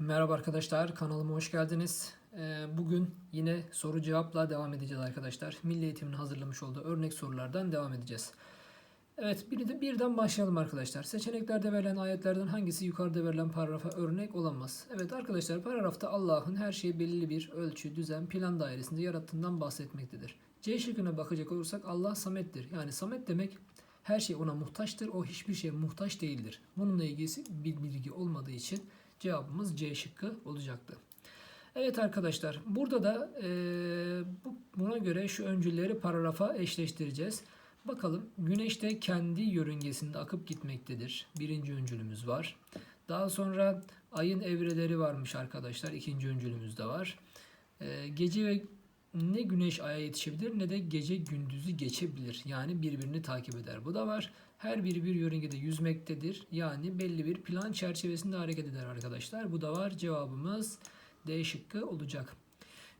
Merhaba arkadaşlar, kanalıma hoş geldiniz. Ee, Bugün yine soru cevapla devam edeceğiz arkadaşlar. Milli Eğitim'in hazırlamış olduğu örnek sorulardan devam edeceğiz. Evet, bir de birden başlayalım arkadaşlar. Seçeneklerde verilen ayetlerden hangisi yukarıda verilen paragrafa örnek olamaz? Evet arkadaşlar, paragrafta Allah'ın her şeyi belirli bir ölçü, düzen, plan dairesinde yarattığından bahsetmektedir. C şıkkına bakacak olursak Allah samettir. Yani samet demek her şey ona muhtaçtır. O hiçbir şeye muhtaç değildir. Bununla ilgisi bir bilgi olmadığı için cevabımız C şıkkı olacaktı. Evet arkadaşlar burada da e, bu, buna göre şu öncülleri paragrafa eşleştireceğiz. Bakalım güneşte kendi yörüngesinde akıp gitmektedir. Birinci öncülümüz var. Daha sonra ayın evreleri varmış arkadaşlar. İkinci öncülümüz de var. E, gece ve ne güneş aya yetişebilir ne de gece gündüzü geçebilir. Yani birbirini takip eder. Bu da var. Her biri bir yörüngede yüzmektedir. Yani belli bir plan çerçevesinde hareket eder arkadaşlar. Bu da var. Cevabımız D şıkkı olacak.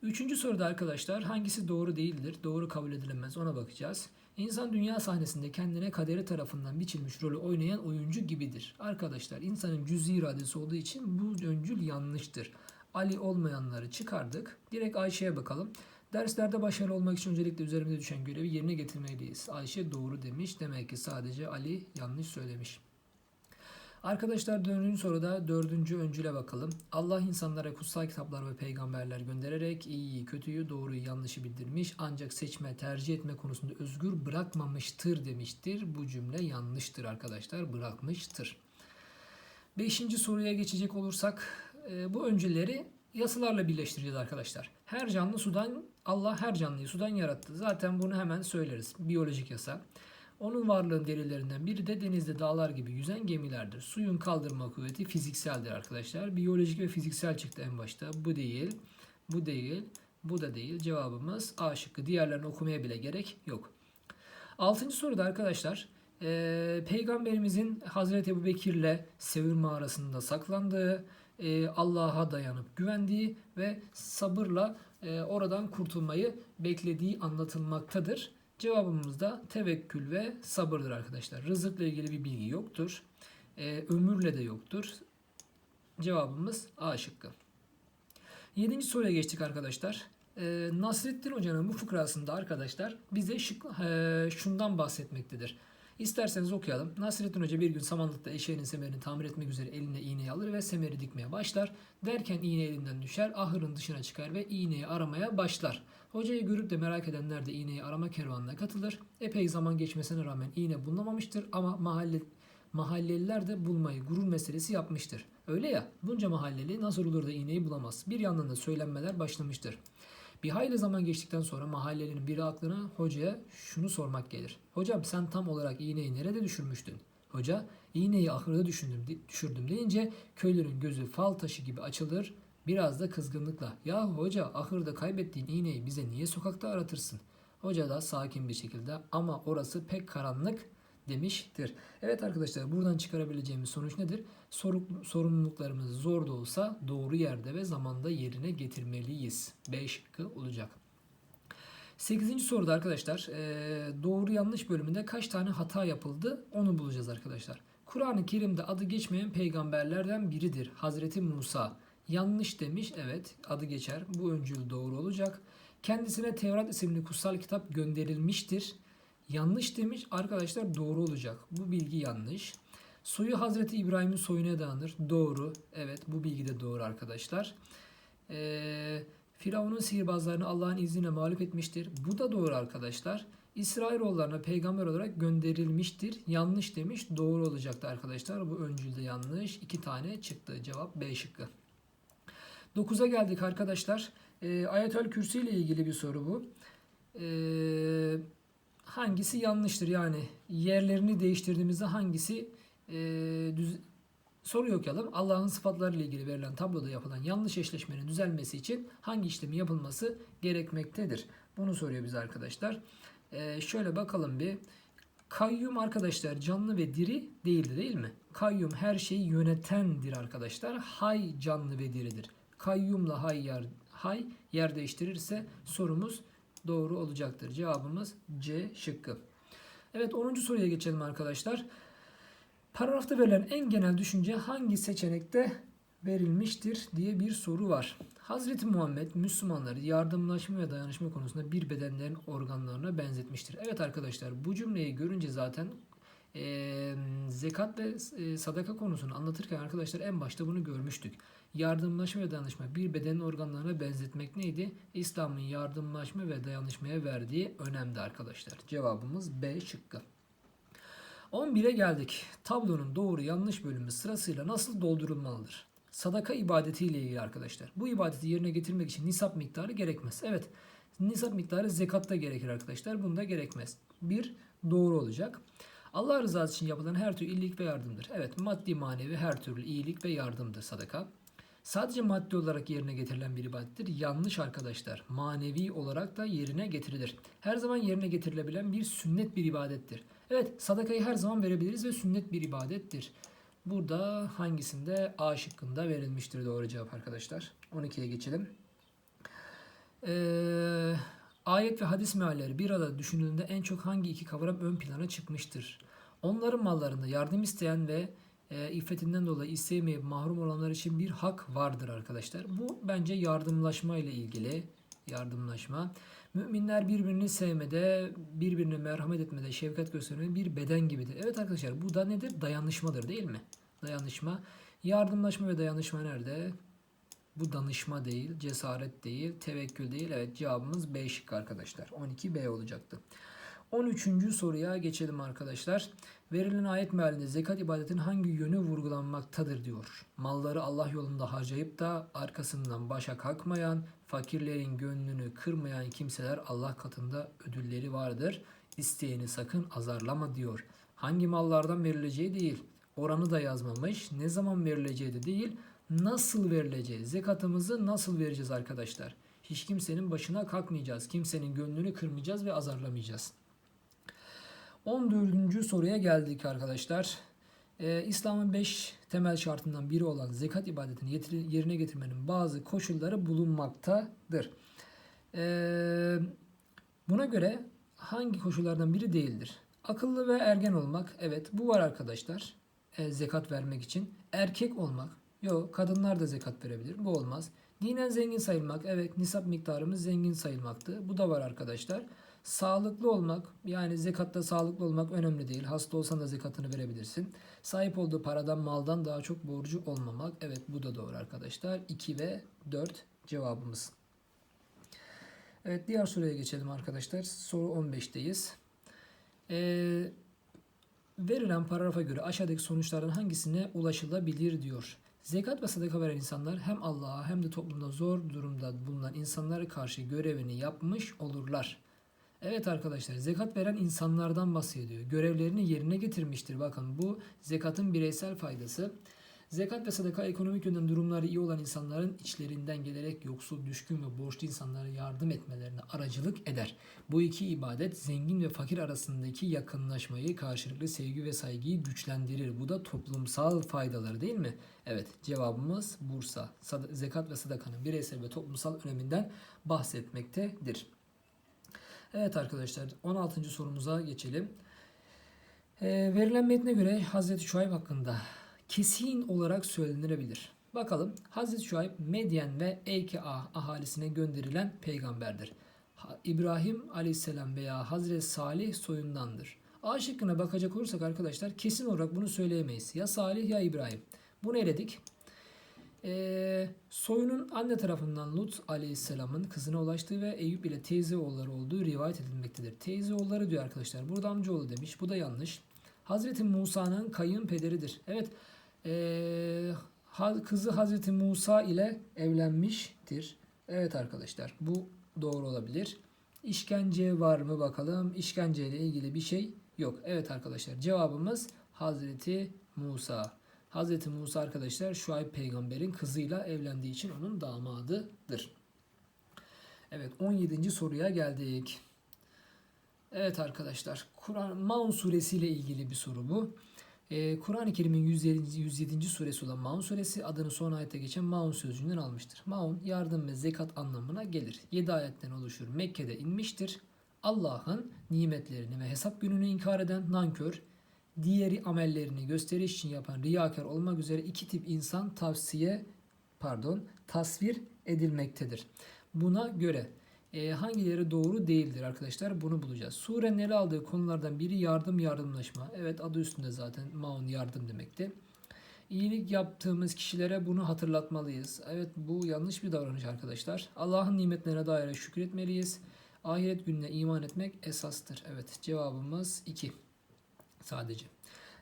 Üçüncü soruda arkadaşlar hangisi doğru değildir? Doğru kabul edilemez ona bakacağız. İnsan dünya sahnesinde kendine kaderi tarafından biçilmiş rolü oynayan oyuncu gibidir. Arkadaşlar insanın cüzi iradesi olduğu için bu öncül yanlıştır. Ali olmayanları çıkardık. Direkt Ayşe'ye bakalım. Derslerde başarılı olmak için öncelikle üzerimize düşen görevi yerine getirmeliyiz. Ayşe doğru demiş. Demek ki sadece Ali yanlış söylemiş. Arkadaşlar dördüncü soruda dördüncü öncüle bakalım. Allah insanlara kutsal kitaplar ve peygamberler göndererek iyiyi, kötüyü, doğruyu, yanlışı bildirmiş. Ancak seçme, tercih etme konusunda özgür bırakmamıştır demiştir. Bu cümle yanlıştır arkadaşlar. Bırakmıştır. Beşinci soruya geçecek olursak e, bu öncüleri yasalarla birleştireceğiz arkadaşlar. Her canlı sudan Allah her canlıyı sudan yarattı. Zaten bunu hemen söyleriz. Biyolojik yasa. Onun varlığın delillerinden biri de denizde dağlar gibi yüzen gemilerdir. Suyun kaldırma kuvveti fizikseldir arkadaşlar. Biyolojik ve fiziksel çıktı en başta. Bu değil, bu değil, bu da değil. Cevabımız A şıkkı. Diğerlerini okumaya bile gerek yok. Altıncı soruda arkadaşlar e, Peygamberimizin Hazreti Ebu Bekir'le Sevir mağarasında saklandığı, e, Allah'a dayanıp güvendiği ve sabırla e, oradan kurtulmayı beklediği anlatılmaktadır. Cevabımız da tevekkül ve sabırdır arkadaşlar. Rızıkla ilgili bir bilgi yoktur. E, ömürle de yoktur. Cevabımız A şıkkı. Yedinci soruya geçtik arkadaşlar. E, Nasrettin Hoca'nın bu fıkrasında arkadaşlar bize şık, e, şundan bahsetmektedir. İsterseniz okuyalım. Nasrettin Hoca bir gün samanlıkta eşeğinin semerini tamir etmek üzere eline iğneyi alır ve semeri dikmeye başlar. Derken iğne elinden düşer, ahırın dışına çıkar ve iğneyi aramaya başlar. Hocayı görüp de merak edenler de iğneyi arama kervanına katılır. Epey zaman geçmesine rağmen iğne bulunamamıştır ama mahalle mahalleliler de bulmayı gurur meselesi yapmıştır. Öyle ya bunca mahalleli nasıl olur da iğneyi bulamaz. Bir yandan da söylenmeler başlamıştır. Bir hayli zaman geçtikten sonra mahallelinin biri aklına hocaya şunu sormak gelir. Hocam sen tam olarak iğneyi nerede düşürmüştün? Hoca iğneyi ahırda düşündüm, düşürdüm deyince köylünün gözü fal taşı gibi açılır. Biraz da kızgınlıkla ya hoca ahırda kaybettiğin iğneyi bize niye sokakta aratırsın? Hoca da sakin bir şekilde ama orası pek karanlık demiştir. Evet arkadaşlar buradan çıkarabileceğimiz sonuç nedir? Soru, sorumluluklarımız zor da olsa doğru yerde ve zamanda yerine getirmeliyiz. B şıkkı olacak. 8. soruda arkadaşlar doğru yanlış bölümünde kaç tane hata yapıldı onu bulacağız arkadaşlar. Kur'an-ı Kerim'de adı geçmeyen peygamberlerden biridir. Hazreti Musa. Yanlış demiş. Evet adı geçer. Bu öncül doğru olacak. Kendisine Tevrat isimli kutsal kitap gönderilmiştir. Yanlış demiş arkadaşlar doğru olacak. Bu bilgi yanlış. Soyu Hazreti İbrahim'in soyuna dayanır. Doğru. Evet bu bilgi de doğru arkadaşlar. Ee, Firavun'un sihirbazlarını Allah'ın izniyle mağlup etmiştir. Bu da doğru arkadaşlar. İsrailoğullarına peygamber olarak gönderilmiştir. Yanlış demiş. Doğru olacaktı arkadaşlar. Bu öncülde yanlış. İki tane çıktı. Cevap B şıkkı. 9'a geldik arkadaşlar. E, Ayetül Kürsi ile ilgili bir soru bu. E, hangisi yanlıştır? Yani yerlerini değiştirdiğimizde hangisi e, düz, soruyu okuyalım. Allah'ın sıfatları ile ilgili verilen tabloda yapılan yanlış eşleşmenin düzelmesi için hangi işlemi yapılması gerekmektedir? Bunu soruyor bize arkadaşlar. E, şöyle bakalım bir. Kayyum arkadaşlar canlı ve diri değildi değil mi? Kayyum her şeyi yönetendir arkadaşlar. Hay canlı ve diridir. Kayyumla hay yer, hay yer değiştirirse sorumuz doğru olacaktır. Cevabımız C şıkkı. Evet 10. soruya geçelim arkadaşlar. Paragrafta verilen en genel düşünce hangi seçenekte verilmiştir diye bir soru var. Hazreti Muhammed Müslümanları yardımlaşma ve dayanışma konusunda bir bedenlerin organlarına benzetmiştir. Evet arkadaşlar bu cümleyi görünce zaten eee, zekat ve e, sadaka konusunu anlatırken arkadaşlar en başta bunu görmüştük. Yardımlaşma ve dayanışma bir bedenin organlarına benzetmek neydi? İslam'ın yardımlaşma ve dayanışmaya verdiği önemdi arkadaşlar. Cevabımız B şıkkı. 11'e geldik. Tablonun doğru yanlış bölümü sırasıyla nasıl doldurulmalıdır? Sadaka ibadetiyle ilgili arkadaşlar. Bu ibadeti yerine getirmek için nisap miktarı gerekmez. Evet nisap miktarı zekatta gerekir arkadaşlar. Bunda gerekmez. Bir doğru olacak. Allah rızası için yapılan her türlü iyilik ve yardımdır. Evet maddi manevi her türlü iyilik ve yardımdır sadaka. Sadece maddi olarak yerine getirilen bir ibadettir. Yanlış arkadaşlar. Manevi olarak da yerine getirilir. Her zaman yerine getirilebilen bir sünnet bir ibadettir. Evet sadakayı her zaman verebiliriz ve sünnet bir ibadettir. Burada hangisinde A şıkkında verilmiştir doğru cevap arkadaşlar. 12'ye geçelim. Ee, ayet ve hadis mealleri bir arada düşünüldüğünde en çok hangi iki kavram ön plana çıkmıştır? Onların mallarında yardım isteyen ve e, iffetinden dolayı isteyemeyip mahrum olanlar için bir hak vardır arkadaşlar. Bu bence yardımlaşma ile ilgili. Yardımlaşma. Müminler birbirini sevmede, birbirine merhamet etmede, şefkat göstermede bir beden gibidir. Evet arkadaşlar bu da nedir? Dayanışmadır değil mi? Dayanışma. Yardımlaşma ve dayanışma nerede? Bu danışma değil, cesaret değil, tevekkül değil. Evet cevabımız B şıkkı arkadaşlar. 12B olacaktı. 13. soruya geçelim arkadaşlar. Verilen ayet mealinde zekat ibadetinin hangi yönü vurgulanmaktadır diyor. Malları Allah yolunda harcayıp da arkasından başa kalkmayan, fakirlerin gönlünü kırmayan kimseler Allah katında ödülleri vardır. İsteyeni sakın azarlama diyor. Hangi mallardan verileceği değil, oranı da yazmamış. Ne zaman verileceği de değil, nasıl verileceği. Zekatımızı nasıl vereceğiz arkadaşlar? Hiç kimsenin başına kalkmayacağız. Kimsenin gönlünü kırmayacağız ve azarlamayacağız. 14. soruya geldik arkadaşlar. Ee, İslam'ın 5 temel şartından biri olan zekat ibadetini yerine getirmenin bazı koşulları bulunmaktadır. Ee, buna göre hangi koşullardan biri değildir? Akıllı ve ergen olmak, evet bu var arkadaşlar. Ee, zekat vermek için. Erkek olmak, yok kadınlar da zekat verebilir, bu olmaz. Dinen zengin sayılmak, evet nisap miktarımız zengin sayılmaktı. Bu da var arkadaşlar. Sağlıklı olmak yani zekatta sağlıklı olmak önemli değil. Hasta olsan da zekatını verebilirsin. Sahip olduğu paradan maldan daha çok borcu olmamak. Evet bu da doğru arkadaşlar. 2 ve 4 cevabımız. Evet diğer soruya geçelim arkadaşlar. Soru 15'teyiz. Ee, verilen paragrafa göre aşağıdaki sonuçlardan hangisine ulaşılabilir diyor. Zekat ve sadaka veren insanlar hem Allah'a hem de toplumda zor durumda bulunan insanlara karşı görevini yapmış olurlar. Evet arkadaşlar zekat veren insanlardan bahsediyor. Görevlerini yerine getirmiştir. Bakın bu zekatın bireysel faydası. Zekat ve sadaka ekonomik yönden durumları iyi olan insanların içlerinden gelerek yoksul, düşkün ve borçlu insanlara yardım etmelerine aracılık eder. Bu iki ibadet zengin ve fakir arasındaki yakınlaşmayı, karşılıklı sevgi ve saygıyı güçlendirir. Bu da toplumsal faydaları değil mi? Evet cevabımız Bursa. Zekat ve sadakanın bireysel ve toplumsal öneminden bahsetmektedir. Evet arkadaşlar 16. sorumuza geçelim. Ee, verilen metne göre Hazreti Şuayb hakkında kesin olarak söylenebilir. Bakalım Hazreti Şuayb Medyen ve Eyke Ah- ahalisine gönderilen peygamberdir. İbrahim aleyhisselam veya Hazreti Salih soyundandır. A şıkkına bakacak olursak arkadaşlar kesin olarak bunu söyleyemeyiz. Ya Salih ya İbrahim. Bunu eledik. Ee, soyunun anne tarafından Lut aleyhisselamın kızına ulaştığı ve Eyüp ile teyze oğulları olduğu rivayet edilmektedir. Teyze oğulları diyor arkadaşlar. Burada amcaoğlu demiş. Bu da yanlış. Hazreti Musa'nın kayınpederidir. Evet. Ha- kızı Hazreti Musa ile evlenmiştir. Evet arkadaşlar. Bu doğru olabilir. İşkence var mı bakalım. İşkence ile ilgili bir şey yok. Evet arkadaşlar. Cevabımız Hazreti Musa. Hazreti Musa arkadaşlar Şuayb peygamberin kızıyla evlendiği için onun damadıdır. Evet 17. soruya geldik. Evet arkadaşlar Kur'an Maun suresi ile ilgili bir soru bu. Ee, Kur'an-ı Kerim'in 107. 107. suresi olan Maun suresi adını son ayette geçen Maun sözcüğünden almıştır. Maun yardım ve zekat anlamına gelir. 7 ayetten oluşur. Mekke'de inmiştir. Allah'ın nimetlerini ve hesap gününü inkar eden nankör, diğeri amellerini gösteriş için yapan riyakar olmak üzere iki tip insan tavsiye pardon tasvir edilmektedir. Buna göre e, hangileri doğru değildir arkadaşlar bunu bulacağız. Surenin ele aldığı konulardan biri yardım yardımlaşma. Evet adı üstünde zaten maun yardım demekti. İyilik yaptığımız kişilere bunu hatırlatmalıyız. Evet bu yanlış bir davranış arkadaşlar. Allah'ın nimetlerine dair şükretmeliyiz. Ahiret gününe iman etmek esastır. Evet cevabımız 2 sadece.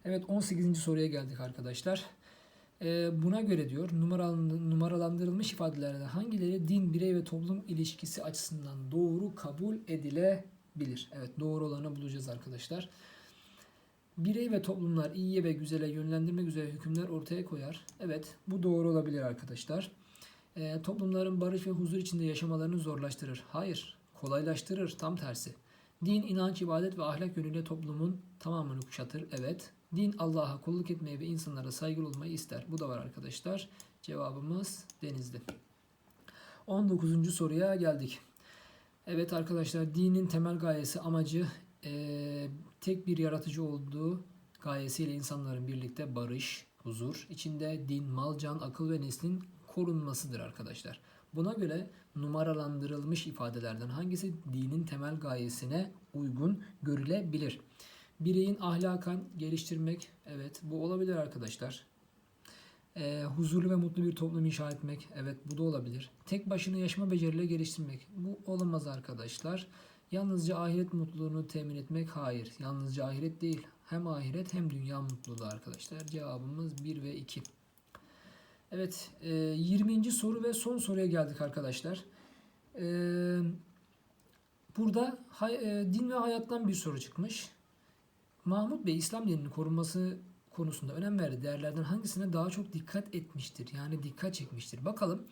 Evet 18. soruya geldik arkadaşlar. Ee, buna göre diyor numaralan- numaralandırılmış ifadelerden hangileri din, birey ve toplum ilişkisi açısından doğru kabul edilebilir? Evet doğru olanı bulacağız arkadaşlar. Birey ve toplumlar iyiye ve güzele yönlendirmek üzere hükümler ortaya koyar. Evet bu doğru olabilir arkadaşlar. Ee, toplumların barış ve huzur içinde yaşamalarını zorlaştırır. Hayır kolaylaştırır tam tersi. Din, inanç, ibadet ve ahlak yönüyle toplumun tamamını kuşatır. Evet. Din Allah'a kulluk etmeyi ve insanlara saygılı olmayı ister. Bu da var arkadaşlar. Cevabımız denizli. 19. soruya geldik. Evet arkadaşlar dinin temel gayesi amacı eee, tek bir yaratıcı olduğu gayesiyle insanların birlikte barış, huzur, içinde din, mal, can, akıl ve neslin korunmasıdır arkadaşlar. Buna göre numaralandırılmış ifadelerden hangisi dinin temel gayesine uygun görülebilir? Bireyin ahlakan geliştirmek, evet bu olabilir arkadaşlar. Ee, huzurlu ve mutlu bir toplum inşa etmek, evet bu da olabilir. Tek başına yaşama becerileri geliştirmek, bu olamaz arkadaşlar. Yalnızca ahiret mutluluğunu temin etmek, hayır. Yalnızca ahiret değil, hem ahiret hem dünya mutluluğu arkadaşlar. Cevabımız 1 ve 2. Evet, e, 20. soru ve son soruya geldik arkadaşlar. E, burada hay- e, din ve hayattan bir soru çıkmış. Mahmut Bey İslam dininin korunması konusunda önem verdiği değerlerden hangisine daha çok dikkat etmiştir? Yani dikkat çekmiştir. Bakalım.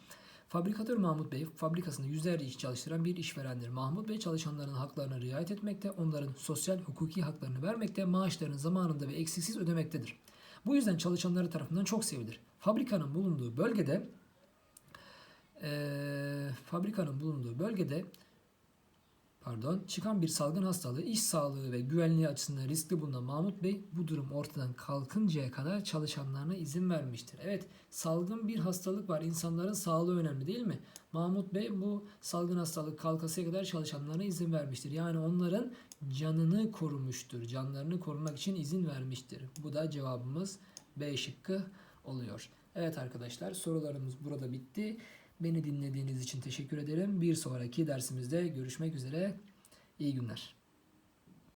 Fabrikatör Mahmut Bey fabrikasında yüzlerce işçi çalıştıran bir işverendir. Mahmut Bey çalışanların haklarına riayet etmekte, onların sosyal hukuki haklarını vermekte, maaşlarını zamanında ve eksiksiz ödemektedir. Bu yüzden çalışanları tarafından çok sevilir. Fabrikanın bulunduğu bölgede eee, fabrikanın bulunduğu bölgede pardon çıkan bir salgın hastalığı iş sağlığı ve güvenliği açısından riskli bulunan Mahmut Bey bu durum ortadan kalkıncaya kadar çalışanlarına izin vermiştir. Evet salgın bir hastalık var insanların sağlığı önemli değil mi? Mahmut Bey bu salgın hastalık kalkasıya kadar çalışanlarına izin vermiştir. Yani onların canını korumuştur. Canlarını korumak için izin vermiştir. Bu da cevabımız B şıkkı oluyor. Evet arkadaşlar sorularımız burada bitti. Beni dinlediğiniz için teşekkür ederim. Bir sonraki dersimizde görüşmek üzere. İyi günler.